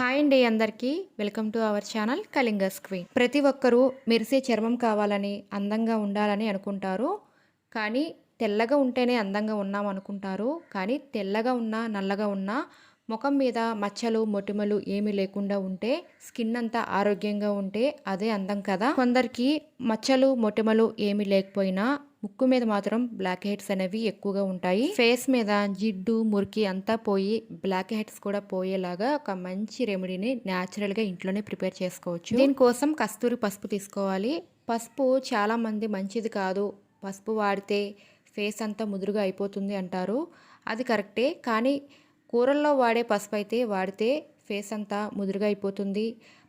Hi అండి అందరికీ. Welcome to our channel Kalinga Screen ప్రతి ఒక్కరూ మెరిసే చర్మం కావాలని అందంగా ఉండాలని అనుకుంటారు. కానీ తెల్లగా ఉంటేనే అందంగా ఉన్నాం అనుకుంటారు. కానీ తెల్లగా ఉన్నా నల్లగా ఉన్నా ముఖం మీద మచ్చలు మొటిమలు ఏమీ లేకుండా ఉంటే స్కిన్ అంతా ఆరోగ్యంగా ఉంటే అదే అందం కదా. కొందరికి మచ్చలు మొటిమలు ఏమీ లేకపోయినా ముక్కు మీద మాత్రం బ్లాక్ హెడ్స్ అనేవి ఎక్కువగా ఉంటాయి. ఫేస్ మీద జిడ్డు మురికి అంతా పోయి బ్లాక్ హెడ్స్ కూడా పోయేలాగా ఒక మంచి రెమెడీని న్యాచురల్గా ఇంట్లోనే ప్రిపేర్ చేసుకోవచ్చు. దీనికోసం కస్తూరి పసుపు తీసుకోవాలి. పసుపు చాలా మంది మంచిది కాదు. పసుపు వాడితే ఫేస్ అంతా ముదురుగా అయిపోతుంది అంటారు. అది కరెక్టే. కానీ కూరల్లో వాడే పసుపు అయితే వాడితే ఫేస్ అంతా ముదురుగా అయిపోతుంది.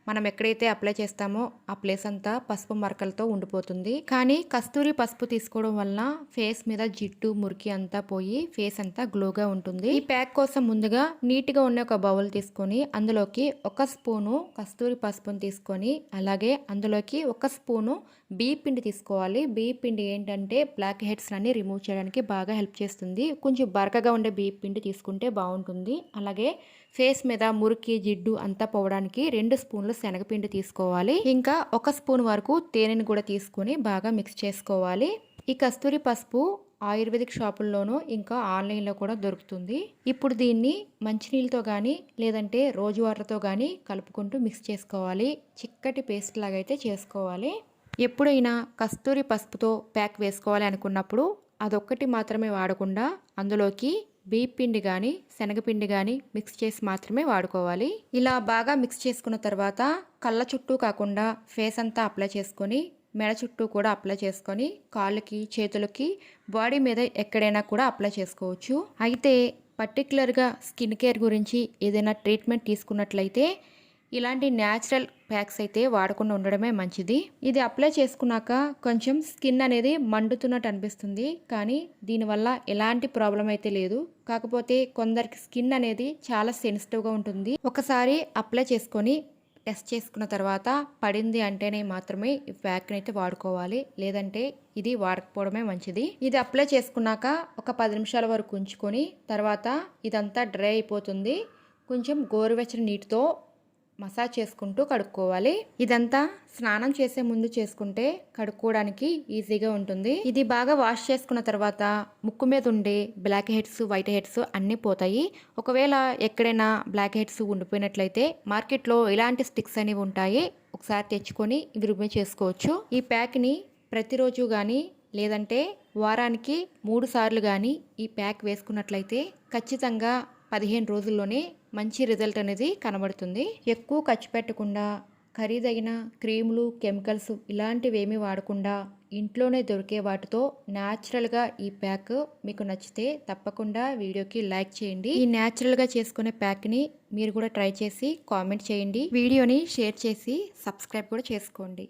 మనం ఎక్కడైతే అప్లై చేస్తామో ఆ ప్లేస్ అంతా పసుపు మరకలతో ఉండిపోతుంది. కానీ కస్తూరి పసుపు తీసుకోవడం వలన ఫేస్ మీద జిడ్డు మురికి అంతా పోయి ఫేస్ అంతా గ్లోగా ఉంటుంది. ఈ ప్యాక్ కోసం ముందుగా నీట్గా ఉన్న ఒక బౌల్ తీసుకొని అందులోకి ఒక స్పూను కస్తూరి పసుపును తీసుకొని అలాగే అందులోకి ఒక స్పూను బియ్య పిండి తీసుకోవాలి. బియ్య పిండి ఏంటంటే బ్లాక్ హెడ్స్ అన్ని రిమూవ్ చేయడానికి బాగా హెల్ప్ చేస్తుంది. కొంచెం బరకగా ఉండే బియ్య పిండి తీసుకుంటే బాగుంటుంది. అలాగే ఫేస్ మీద మురికి జిడ్డు అంతా పోవడానికి రెండు స్పూన్లు శనగపిండి తీసుకోవాలి. ఇంకా ఒక స్పూన్ వరకు తేనెని కూడా తీసుకొని బాగా మిక్స్ చేసుకోవాలి. ఈ కస్తూరి పసుపు ఆయుర్వేదిక్ షాపుల్లోనూ ఇంకా ఆన్లైన్లో కూడా దొరుకుతుంది. ఇప్పుడు దీన్ని మంచినీళ్ళతో కానీ లేదంటే రోజు వాటర్తో కానీ కలుపుకుంటూ మిక్స్ చేసుకోవాలి. చిక్కటి పేస్ట్ లాగైతే చేసుకోవాలి. ఎప్పుడైనా కస్తూరి పసుపుతో ప్యాక్ వేసుకోవాలి అనుకున్నప్పుడు అదొక్కటి మాత్రమే వాడకుండా అందులోకి బీప్ పిండి కానీ శనగపిండి కానీ మిక్స్ చేసి మాత్రమే వాడుకోవాలి. ఇలా బాగా మిక్స్ చేసుకున్న తర్వాత కళ్ళ చుట్టూ కాకుండా ఫేస్ అంతా అప్లై చేసుకొని మెడ చుట్టూ కూడా అప్లై చేసుకొని కాళ్ళకి చేతులకి బాడీ మీద ఎక్కడైనా కూడా అప్లై చేసుకోవచ్చు. అయితే పర్టికులర్గా స్కిన్ కేర్ గురించి ఏదైనా ట్రీట్మెంట్ తీసుకున్నట్లయితే ఇలాంటి న్యాచురల్ ప్యాక్స్ అయితే వాడకుండా ఉండడమే మంచిది. ఇది అప్లై చేసుకున్నాక కొంచెం స్కిన్ అనేది మండుతున్నట్టు అనిపిస్తుంది. కానీ దీనివల్ల ఎలాంటి ప్రాబ్లం అయితే లేదు. కాకపోతే కొందరికి స్కిన్ అనేది చాలా సెన్సిటివ్గా ఉంటుంది. ఒకసారి అప్లై చేసుకొని టెస్ట్ చేసుకున్న తర్వాత పడింది అంటేనే మాత్రమే ఈ ప్యాక్ని అయితే వాడుకోవాలి. లేదంటే ఇది వాడకపోవడమే మంచిది. ఇది అప్లై చేసుకున్నాక ఒక పది నిమిషాల వరకు ఉంచుకొని తర్వాత ఇదంతా డ్రై అయిపోతుంది. కొంచెం గోరువెచ్చని నీటితో మసాజ్ చేసుకుంటూ కడుక్కోవాలి. ఇదంతా స్నానం చేసే ముందు చేసుకుంటే కడుక్కోవడానికి ఈజీగా ఉంటుంది. ఇది బాగా వాష్ చేసుకున్న తర్వాత ముక్కు మీద ఉండే బ్లాక్ హెడ్స్ వైట్ హెడ్స్ అన్నీ పోతాయి. ఒకవేళ ఎక్కడైనా బ్లాక్ హెడ్స్ ఉండిపోయినట్లయితే మార్కెట్లో ఇలాంటి స్టిక్స్ అనేవి ఉంటాయి ఒకసారి తెచ్చుకొని ఇవి రిమూవ్ చేసుకోవచ్చు. ఈ ప్యాక్ని ప్రతిరోజు కానీ లేదంటే వారానికి మూడు సార్లు కానీ ఈ ప్యాక్ వేసుకున్నట్లయితే ఖచ్చితంగా పదిహేను రోజుల్లోనే మంచి రిజల్ట్ అనేది కనబడుతుంది. ఎక్కువ ఖర్చు పెట్టకుండా ఖరీదైన క్రీములు కెమికల్స్ ఇలాంటివి ఏమీ వాడకుండా ఇంట్లోనే దొరికే వాటితో న్యాచురల్గా ఈ ప్యాక్ మీకు నచ్చితే తప్పకుండా వీడియోకి లైక్ చేయండి. ఈ న్యాచురల్గా చేసుకునే ప్యాక్ని మీరు కూడా ట్రై చేసి కామెంట్ చేయండి. వీడియోని షేర్ చేసి సబ్స్క్రైబ్ కూడా చేసుకోండి.